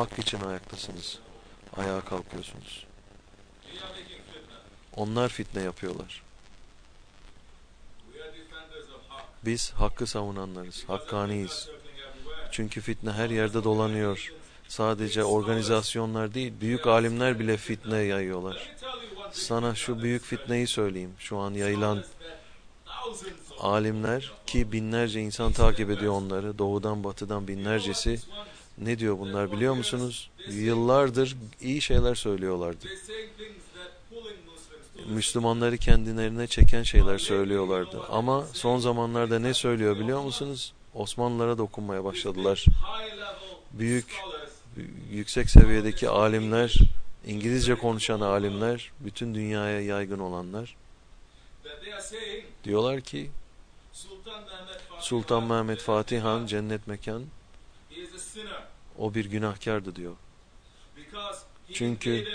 Hak için ayaktasınız. Ayağa kalkıyorsunuz. Onlar fitne yapıyorlar. Biz hakkı savunanlarız. Hakkaniyiz. Çünkü fitne her yerde dolanıyor. Sadece organizasyonlar değil, büyük alimler bile fitne yayıyorlar. Sana şu büyük fitneyi söyleyeyim. Şu an yayılan alimler ki binlerce insan takip ediyor onları. Doğudan batıdan binlercesi. Ne diyor bunlar biliyor musunuz? Yıllardır iyi şeyler söylüyorlardı. Müslümanları kendilerine çeken şeyler söylüyorlardı. Ama son zamanlarda ne söylüyor biliyor musunuz? Osmanlılara dokunmaya başladılar. Büyük, yüksek seviyedeki alimler, İngilizce konuşan alimler, bütün dünyaya yaygın olanlar diyorlar ki Sultan Mehmet Fatih Han cennet mekan o bir günahkardı diyor. Çünkü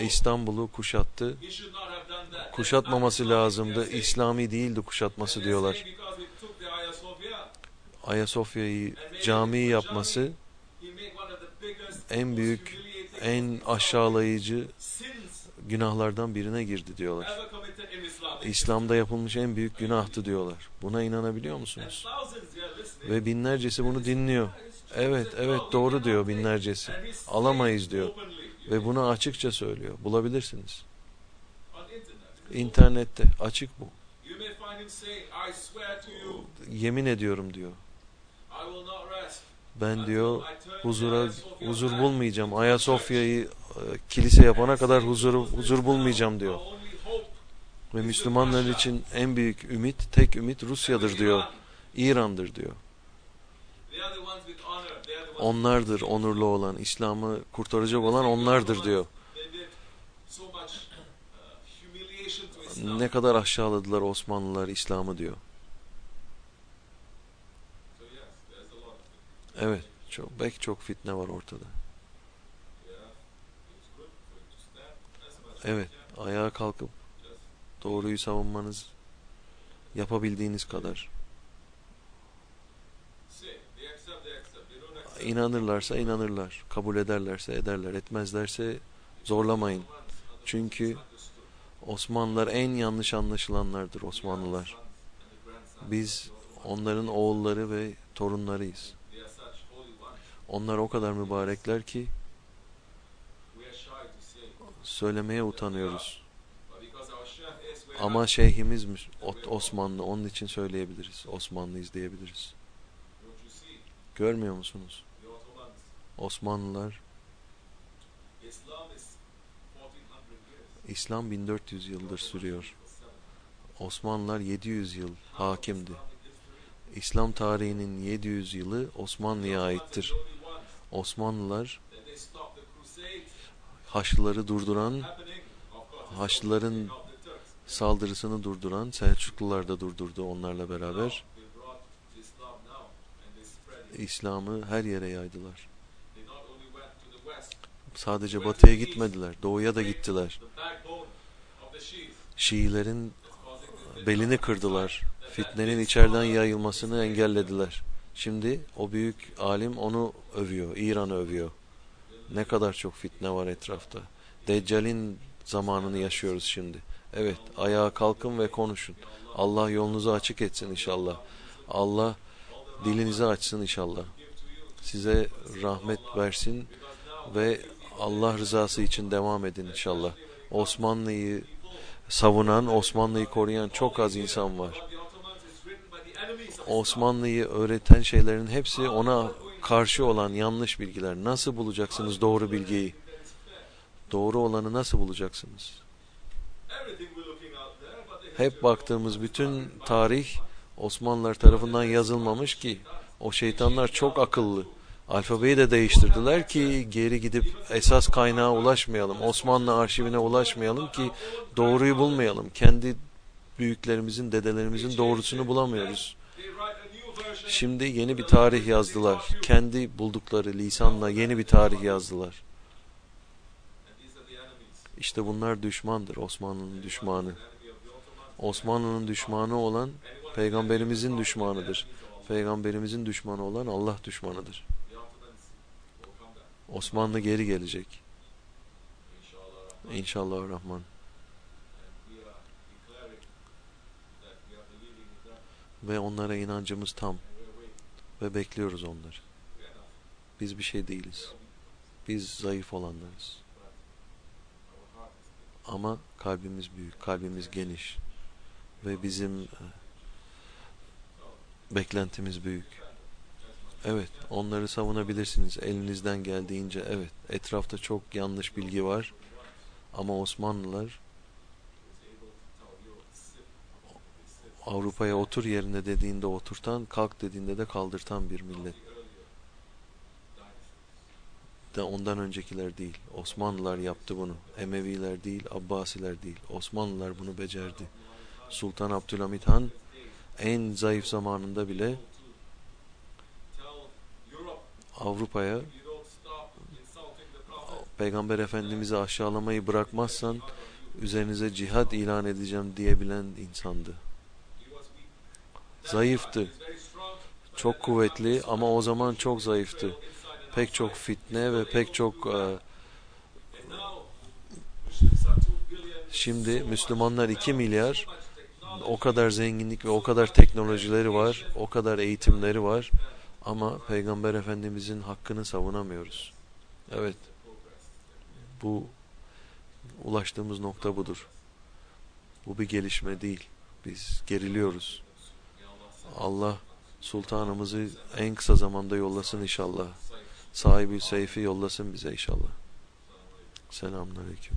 İstanbul'u kuşattı. Kuşatmaması lazımdı. İslami değildi kuşatması diyorlar. Ayasofya'yı cami yapması en büyük, en aşağılayıcı günahlardan birine girdi diyorlar. İslam'da yapılmış en büyük günahtı diyorlar. Buna inanabiliyor musunuz? Ve binlercesi bunu dinliyor. Evet, evet doğru diyor binlercesi. Alamayız diyor. Ve bunu açıkça söylüyor. Bulabilirsiniz. İnternette açık bu. Yemin ediyorum diyor. Ben diyor huzura huzur bulmayacağım. Ayasofya'yı e, kilise yapana kadar huzur huzur bulmayacağım diyor. Ve Müslümanlar için en büyük ümit, tek ümit Rusya'dır diyor. İran'dır diyor. Onlardır onurlu olan, İslam'ı kurtaracak olan onlardır diyor. Ne kadar aşağıladılar Osmanlılar İslam'ı diyor. Evet, çok pek çok fitne var ortada. Evet, ayağa kalkıp doğruyu savunmanız yapabildiğiniz kadar. İnanırlarsa inanırlar, kabul ederlerse ederler, etmezlerse zorlamayın. Çünkü Osmanlılar en yanlış anlaşılanlardır Osmanlılar. Biz onların oğulları ve torunlarıyız. Onlar o kadar mübarekler ki söylemeye utanıyoruz. Ama şeyhimiz Osmanlı, onun için söyleyebiliriz. Osmanlıyız diyebiliriz. Görmüyor musunuz? Osmanlılar İslam 1400 yıldır sürüyor. Osmanlılar 700 yıl hakimdi. İslam tarihinin 700 yılı Osmanlı'ya aittir. Osmanlılar Haçlıları durduran, Haçlıların saldırısını durduran Selçuklular da durdurdu onlarla beraber. İslam'ı her yere yaydılar. Sadece batıya gitmediler, doğuya da gittiler. Şiilerin belini kırdılar. Fitnenin içeriden yayılmasını engellediler. Şimdi o büyük alim onu övüyor, İran'ı övüyor. Ne kadar çok fitne var etrafta. Deccal'in zamanını yaşıyoruz şimdi. Evet, ayağa kalkın ve konuşun. Allah yolunuzu açık etsin inşallah. Allah dilinizi açsın inşallah. Size rahmet versin ve Allah rızası için devam edin inşallah. Osmanlı'yı savunan, Osmanlı'yı koruyan çok az insan var. Osmanlı'yı öğreten şeylerin hepsi ona karşı olan yanlış bilgiler. Nasıl bulacaksınız doğru bilgiyi? Doğru olanı nasıl bulacaksınız? Hep baktığımız bütün tarih Osmanlılar tarafından yazılmamış ki o şeytanlar çok akıllı. Alfabeyi de değiştirdiler ki geri gidip esas kaynağa ulaşmayalım. Osmanlı arşivine ulaşmayalım ki doğruyu bulmayalım. Kendi büyüklerimizin, dedelerimizin doğrusunu bulamıyoruz. Şimdi yeni bir tarih yazdılar. Kendi buldukları lisanla yeni bir tarih yazdılar. İşte bunlar düşmandır. Osmanlı'nın düşmanı. Osmanlı'nın düşmanı olan peygamberimizin düşmanıdır. Peygamberimizin düşmanı olan Allah düşmanıdır. Osmanlı geri gelecek. İnşallah Rahman. Ve onlara inancımız tam. Ve bekliyoruz onları. Biz bir şey değiliz. Biz zayıf olanlarız. Ama kalbimiz büyük, kalbimiz geniş. Ve bizim e, beklentimiz büyük. Evet, onları savunabilirsiniz elinizden geldiğince. Evet, etrafta çok yanlış bilgi var. Ama Osmanlılar Avrupa'ya otur yerine dediğinde oturtan, kalk dediğinde de kaldırtan bir millet. De ondan öncekiler değil. Osmanlılar yaptı bunu. Emeviler değil, Abbasiler değil. Osmanlılar bunu becerdi. Sultan Abdülhamit Han en zayıf zamanında bile Avrupa'ya Peygamber Efendimiz'i aşağılamayı bırakmazsan üzerinize cihad ilan edeceğim diyebilen insandı. Zayıftı. Çok kuvvetli ama o zaman çok zayıftı. Pek çok fitne ve pek çok e, şimdi Müslümanlar 2 milyar o kadar zenginlik ve o kadar teknolojileri var, o kadar eğitimleri var ama Peygamber Efendimizin hakkını savunamıyoruz. Evet. Bu ulaştığımız nokta budur. Bu bir gelişme değil. Biz geriliyoruz. Allah sultanımızı en kısa zamanda yollasın inşallah. Sahibi seyfi yollasın bize inşallah. Selamünaleyküm.